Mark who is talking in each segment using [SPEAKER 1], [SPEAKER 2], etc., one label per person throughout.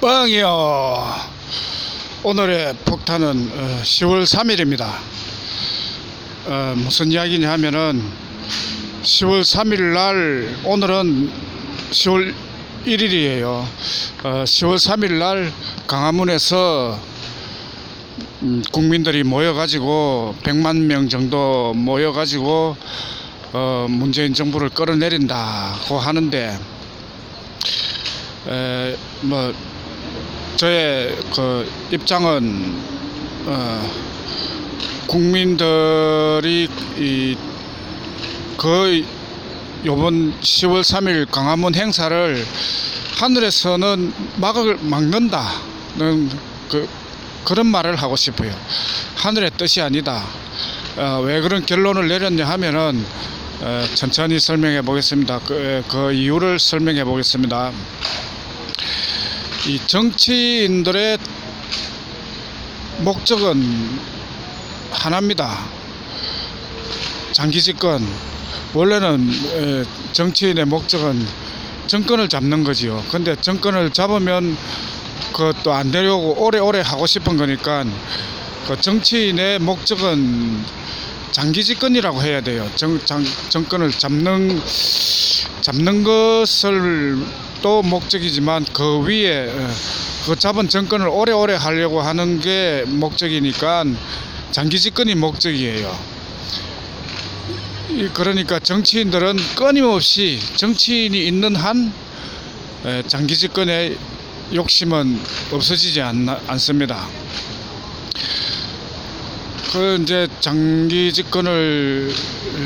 [SPEAKER 1] 빵이요. 오늘의 폭탄은 어, 10월 3일입니다. 어, 무슨 이야기냐 하면은 10월 3일 날 오늘은 10월 1일이에요. 어, 10월 3일 날 강화문에서 음, 국민들이 모여가지고 100만 명 정도 모여가지고 어, 문재인 정부를 끌어내린다고 하는데 에, 뭐 저의 그 입장은 어, 국민들이 이 거의 요번 10월 3일 강화문 행사를 하늘에서는 막을 막는다는 그 그런 말을 하고 싶어요. 하늘의 뜻이 아니다. 어, 왜 그런 결론을 내렸냐 하면은 어, 천천히 설명해 보겠습니다. 그, 그 이유를 설명해 보겠습니다. 이 정치인들의 목적은 하나입니다. 장기 집권. 원래는 에, 정치인의 목적은 정권을 잡는 거지요. 근데 정권을 잡으면 그것도 안 되려고 오래오래 하고 싶은 거니까 그 정치인의 목적은 장기 집권이라고 해야 돼요. 정, 장, 정권을 잡는 잡는 것을 또 목적이지만 그 위에 어, 그 잡은 정권을 오래오래 하려고 하는 게 목적이니까 장기 집권이 목적이에요. 이- 그러니까 정치인들은 끊임없이 정치인이 있는 한 에, 장기 집권의 욕심은 없어지지 않, 않습니다. 그 이제 장기 집권을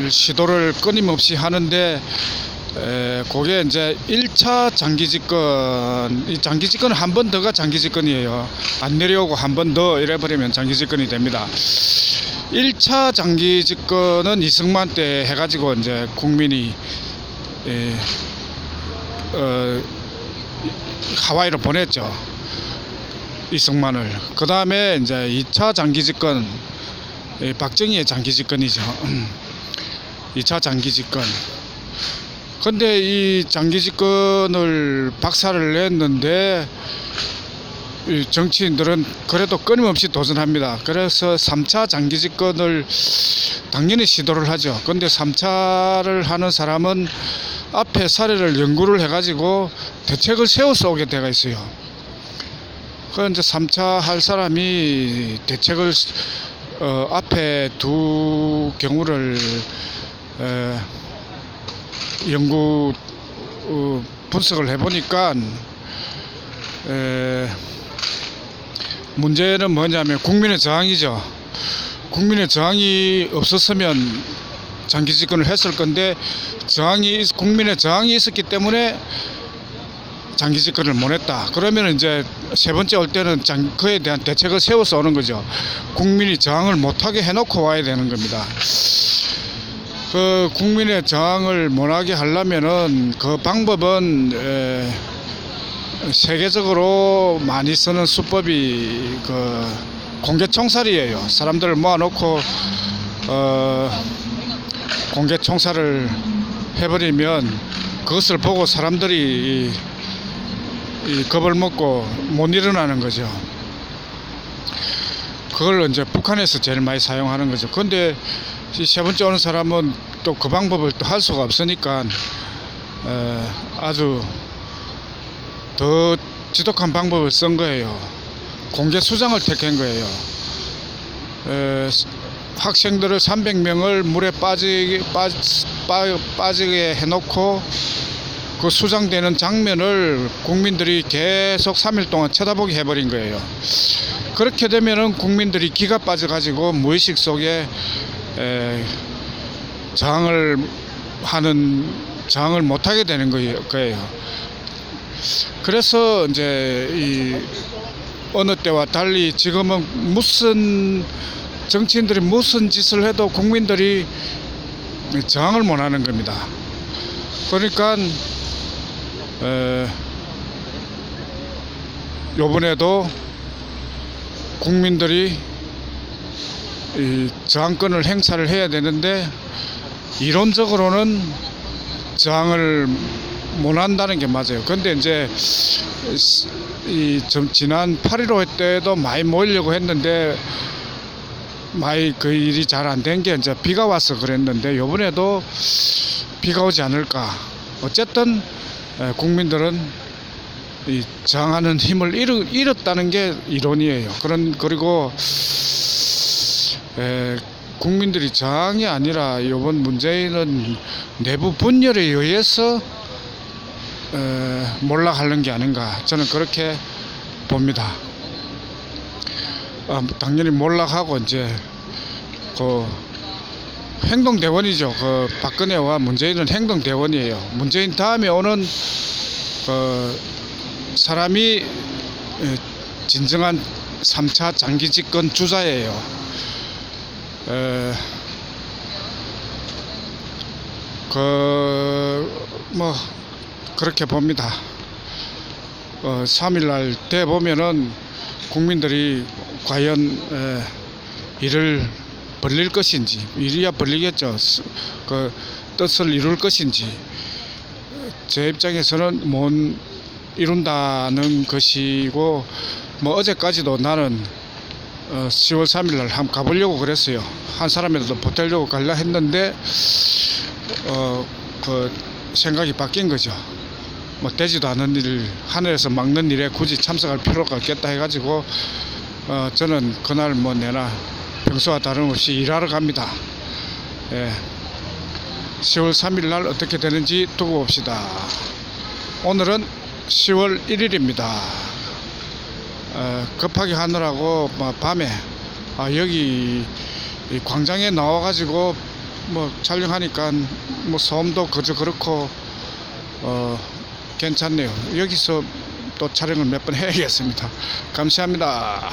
[SPEAKER 1] 시도를 끊임없이 하는데 에, 그게 이제 1차 장기 집권, 이 장기 집권은 한 번 더가 장기 집권이에요. 안 내려오고 한 번 더 이래버리면 장기 집권이 됩니다. 1차 장기 집권은 이승만 때 해가지고 이제 국민이 에, 어, 하와이로 보냈죠. 이승만을. 그 다음에 이제 2차 장기 집권, 예, 박정희의 장기 집권이죠. 2차 장기 집권. 근데 이 장기 집권을 박살을 냈는데 이 정치인들은 그래도 끊임없이 도전합니다. 그래서 3차 장기 집권을 당연히 시도를 하죠. 근데 3차를 하는 사람은 앞에 사례를 연구를 해가지고 대책을 세워서 오게 돼가 있어요. 그 이제 3차 할 사람이 대책을 어, 앞에 두 경우를 에, 연구 어, 분석을 해보니까 에, 문제는 뭐냐면 국민의 저항이죠. 국민의 저항이 없었으면 장기 집권을 했을 건데 저항이 있- 국민의 저항이 있었기 때문에 장기 집권을 못 했다. 그러면 이제 세 번째 올 때는 장, 그에 대한 대책을 세워서 오는 거죠. 국민이 저항을 못하게 해놓고 와야 되는 겁니다. 그 국민의 저항을 못하게 하려면은 그 방법은 에, 세계적으로 많이 쓰는 수법이 그 공개 총살이에요. 사람들을 모아놓고 어, 공개 총살을 해버리면 그것을 보고 사람들이 이, 이 겁을 먹고 못 일어나는 거죠. 그걸 이제 북한에서 제일 많이 사용하는 거죠. 이 세 번째 오는 사람은 또 그 방법을 또 할 수가 없으니까 어, 아주 더 지독한 방법을 쓴 거예요. 공개 수장을 택한 거예요. 에, 학생들을 300명을 물에 빠지게 빠, 빠, 빠지게 해놓고 그 수장되는 장면을 국민들이 계속 3일 동안 쳐다보게 해버린 거예요. 그렇게 되면은 국민들이 기가 빠져가지고 무의식 속에 에, 저항을 하는 저항을 못하게 되는 거예요. 그래서 이제 이 어느 때와 달리 지금은 무슨 정치인들이 무슨 짓을 해도 국민들이 저항을 못 하는 겁니다. 그러니까 에, 요번에도 국민들이 이 저항권을 행사를 해야 되는데 이론적으로는 저항을 못 한다는 게 맞아요. 근데 이제 이좀 지난 8.15 때도 많이 모이려고 했는데 많이 그 일이 잘 안 된 게 이제 비가 와서 그랬는데 요번에도 비가 오지 않을까. 어쨌든 에, 국민들은 이 저항하는 힘을 잃, 잃었다는 게 이론이에요. 그런 그리고 에, 국민들이 저항이 아니라 이번 문재인은 내부 분열에 의해서 에, 몰락하는 게 아닌가 저는 그렇게 봅니다. 아, 당연히 몰락하고 이제 그 행동 대원이죠. 그 박근혜와 문재인은 행동 대원이에요. 문재인 다음에 오는 그 사람이 에, 진정한 3차 장기 집권 주자예요. 에, 그, 뭐, 그렇게 봅니다. 어, 3일날 돼 보면은 국민들이 과연 에, 이를 벌릴 것인지, 이리야 벌리겠죠. 스- 그 뜻을 이룰 것인지, 제 입장에서는 못 이룬다는 것이고, 뭐 어제까지도 나는 어, 10월 3일 날 한번 가보려고 그랬어요. 한 사람이라도 보태려고 갈라 했는데 어, 그 생각이 바뀐 거죠. 뭐 되지도 않은 일 하늘에서 막는 일에 굳이 참석할 필요가 없겠다 해가지고 어, 저는 그날 뭐 내나 평소와 다름없이 일하러 갑니다. 예. 10월 3일 날 어떻게 되는지 두고 봅시다. 오늘은 10월 1일입니다. 어, 급하게 하느라고 뭐 밤에 아, 여기 이 광장에 나와가지고 뭐 촬영하니까 뭐 소음도 그저 그렇고 어 괜찮네요. 여기서 또 촬영을 몇 번 해야겠습니다. 감사합니다.